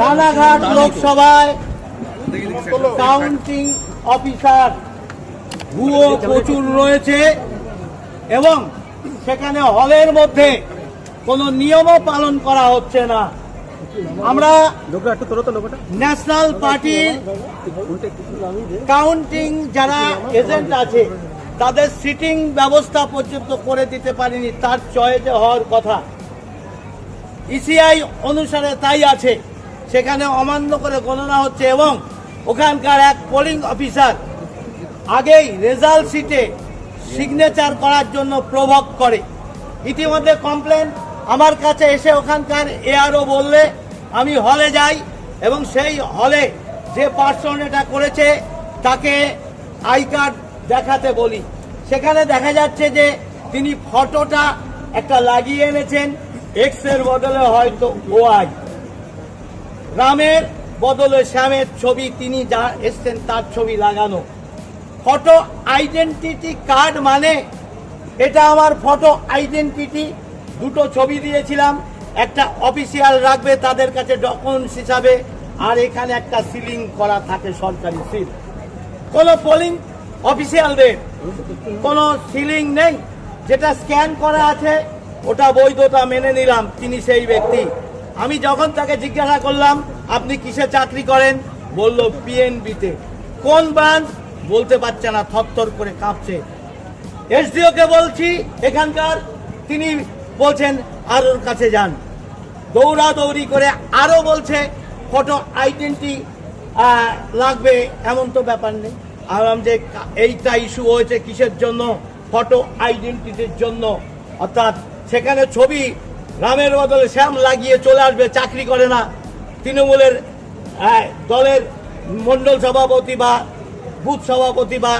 রানাঘাট লোকসভায় counting officer ভুয়ো প্রচুর রয়েছে এবং সেখানে হলের মধ্যে কোনো নিয়মও পালন করা হচ্ছে না। আমরা ন্যাশনাল পার্টির কাউন্টিং যারা এজেন্ট আছে, তাদের সিটিং ব্যবস্থা পর্যন্ত করে দিতে পারিনি, তার চয়েসে হওয়ার কথা। ইসিআই অনুসারে তাই আছে। সেখানে অমান্য করে গণনা হচ্ছে এবং ওখানকার এক পোলিং অফিসার আগেই রেজাল্ট শিটে সিগনেচার করার জন্য প্রভোগ করে। ইতিমধ্যে কমপ্লেন আমার কাছে এসে ওখানকার এআরও বললে, আমি হলে যাই এবং সেই হলে যে পার্সন এটা করেছে তাকে আই কার্ড দেখাতে বলি। সেখানে দেখা যাচ্ছে যে তিনি ফটোটা একটা লাগিয়ে এনেছেন এক্সের বদলে হয়তো ওয়াই রামের বদলে শ্যামের ছবি তিনি যা এসছেন তার ছবি লাগানো। ফটো আইডেন্টিটি কার্ড মানে এটা আমার ফটো আইডেন্টিটি দুটো ছবি দিয়েছিলাম, একটা অফিসিয়াল রাখবে তাদের কাছে ডকুমেন্টস হিসাবে, আর এখানে একটা সিলিং করা থাকে সরকারি সিল কোনো পোলিং অফিসিয়ালদের কোনো সিলিং নেই। যেটা স্ক্যান করা আছে, ওটা বৈধতা মেনে নিলাম, তিনি সেই ব্যক্তি। আমি যখন তাকে জিজ্ঞাসা করলাম, আপনি কিসে চাকরি করেন? বলল, পিএনবিতে। কোন ব্রাঞ্চ? বলতে পারছে না, থরথর করে কাঁপছে। এসডিও কে বলছি, এখানকার। তিনি বলছেন আর ওর কাছে যান। দৌড়াদৌড়ি করে আরও বলছে, ফটো আইডেন্টি লাগবে, এমন তো ব্যাপার নেই। আরাম যে, এইটা ইস্যু হয়েছে কিসের জন্য? ফটো আইডেন্টিটির জন্য। অর্থাৎ সেখানে ছবি রামের বদলে শ্যাম লাগিয়ে চলে আসবে চাকরি করে না। তৃণমূলের আহ, দলের মণ্ডল সভাপতি বা বুথ সভাপতি বা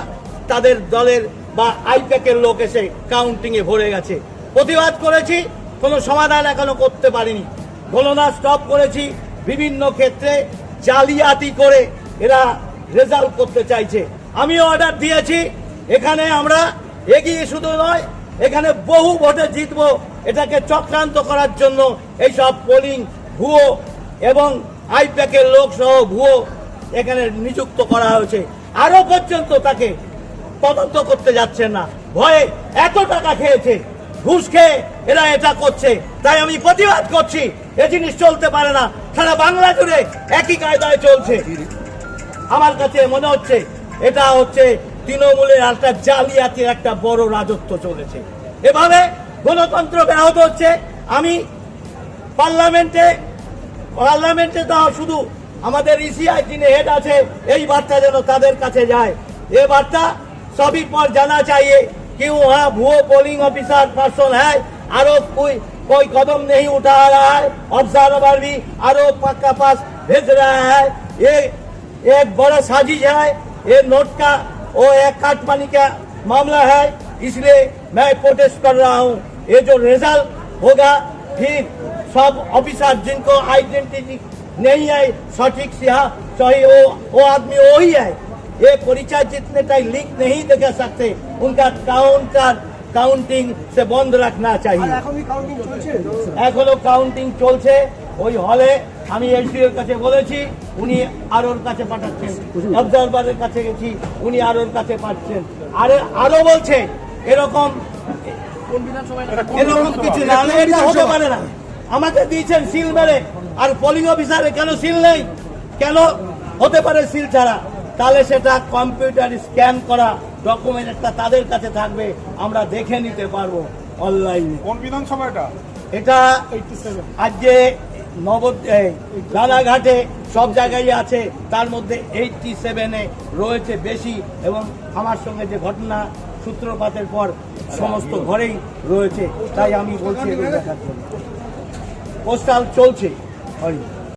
তাদের দলের বা আইপ্যাকের লোক এসে কাউন্টিংয়ে ভরে গেছে। প্রতিবাদ করেছি কোনো সমাধান এখনও করতে পারিনি। গণনা স্টপ করেছি বিভিন্ন ক্ষেত্রে জালিয়াতি করে এরা রেজাল্ট করতে চাইছে। আমি অর্ডার দিয়েছি এখানে আমরা এগিয়ে শুধু নয় এখানে বহু ভোটে জিতবো। এটাকে চক্রান্ত করার জন্য এইসব পোলিং ভুয়ো এবং আইপ্যাকের লোক সহ ভুয়ো এখানে নিযুক্ত করা হয়েছে। আরও পর্যন্ত তাকে তদন্ত করতে যাচ্ছে না। ভয়ে এত টাকা খেয়েছে, ঘুষ খেয়ে এরা এটা করছে। তাই আমি প্রতিবাদ করছি, এ জিনিস চলতে পারে না। সারা বাংলা জুড়ে একই কায়দায় চলছে। আমার কাছে মনে হচ্ছে এটা হচ্ছে তৃণমূলের একটা জালিয়াতির একটা বড় রাজত্ব চলেছে এভাবে গণতন্ত্র ব্যাহত হচ্ছে আমি পার্লামেন্টে পার্লামেন্টে তো শুধু আমাদের ইসিআই যিনি হেড আছে এই বার্তা যেন তাদের কাছে যায় ये वार्ता सभी पर जाना चाहिए कि वहाँ भूो पोलिंग ऑफिसर पर्सन है आरोप कोई कोई कदम नहीं उठा रहा है ऑब्जर्वर भी आरोप का पास भेज रहा है ये एक बड़ा साजिश है ये नोट का वो एक काटमानी का मामला है इसलिए मैं प्रोटेस्ट कर रहा हूँ ये जो रिजल्ट होगा फिर सब ऑफिसर जिनको आइडेंटिटी नहीं है सटीक से हाँ सही वो वो आदमी वो ही है ये परिचय जितने टाइम लिंक नहीं दिखा सकते उनका काउंटर কাউন্টিং সে বন্ধ রাখনা चाहिए এখনই কাউন্টিং চলছে এখনো কাউন্টিং চলছে ওই হলে আমি এসডিওর কাছে বলেছি উনি আরোর কাছে পাঠাচ্ছেন। অবজারভারের কাছে গেছি উনি আরোর কাছে পাঠাচ্ছেন। আরে আরও বলছে এরকম এরকম কিছু না এটা হতে পারে না। আমাকে দিয়েছেন সিল মেরে আর পোলিং অফিসারে কেন সিল নেই? কেন? হতে পারে সিল ছাড়া। তাহলে সেটা কম্পিউটার স্ক্যান করা ডকুমেন্ট একটা তাদের কাছে থাকবে আমরা দেখে নিতে পারব অনলাইনে কোন বিধানসভা এটা? এটা আজকে নব সব জায়গায় আছে। তার মধ্যে এইটটি সেভেনে রয়েছে বেশি এবং আমার সঙ্গে যে ঘটনা সূত্রপাতের পর সমস্ত ঘরেই রয়েছে, তাই আমি বলছি পোস্টাল চলছে।